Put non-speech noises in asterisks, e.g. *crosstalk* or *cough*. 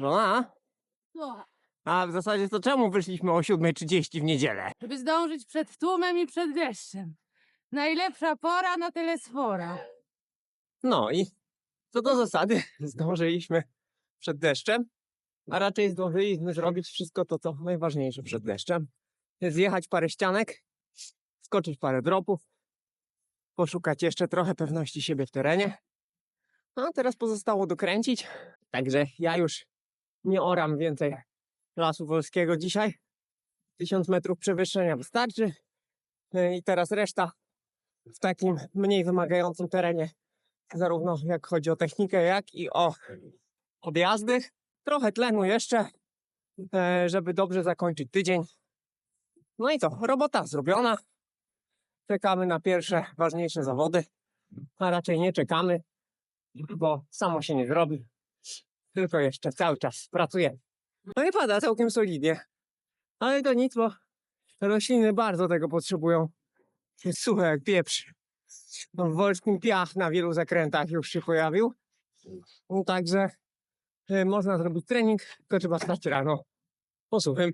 Żona? Słuchaj, A w zasadzie to czemu wyszliśmy o 7.30 w niedzielę? żeby zdążyć przed tłumem i przed deszczem. Najlepsza pora na telesfora. No i co do zasady *laughs* zdążyliśmy przed deszczem, a raczej zdążyliśmy zrobić wszystko to, co najważniejsze przed deszczem. Zjechać parę ścianek, skoczyć parę dropów, poszukać jeszcze trochę pewności siebie w terenie. A teraz pozostało dokręcić, także ja już nie oram więcej lasu wolskiego dzisiaj. Tysiąc metrów przewyższenia wystarczy. E, I teraz reszta w takim mniej wymagającym terenie zarówno jak chodzi o technikę, jak i o odjazdy. Trochę tlenu jeszcze, e, żeby dobrze zakończyć tydzień. No i co, robota zrobiona. Czekamy na pierwsze ważniejsze zawody, a raczej nie czekamy, bo samo się nie zrobi. Tylko jeszcze cały czas pracujemy. No i pada całkiem solidnie. Ale to nic, bo rośliny bardzo tego potrzebują. Jest suche jak pieprz. No, w Wolskim piach na wielu zakrętach już się pojawił. No, także y, można zrobić trening, tylko trzeba stać rano po suchym.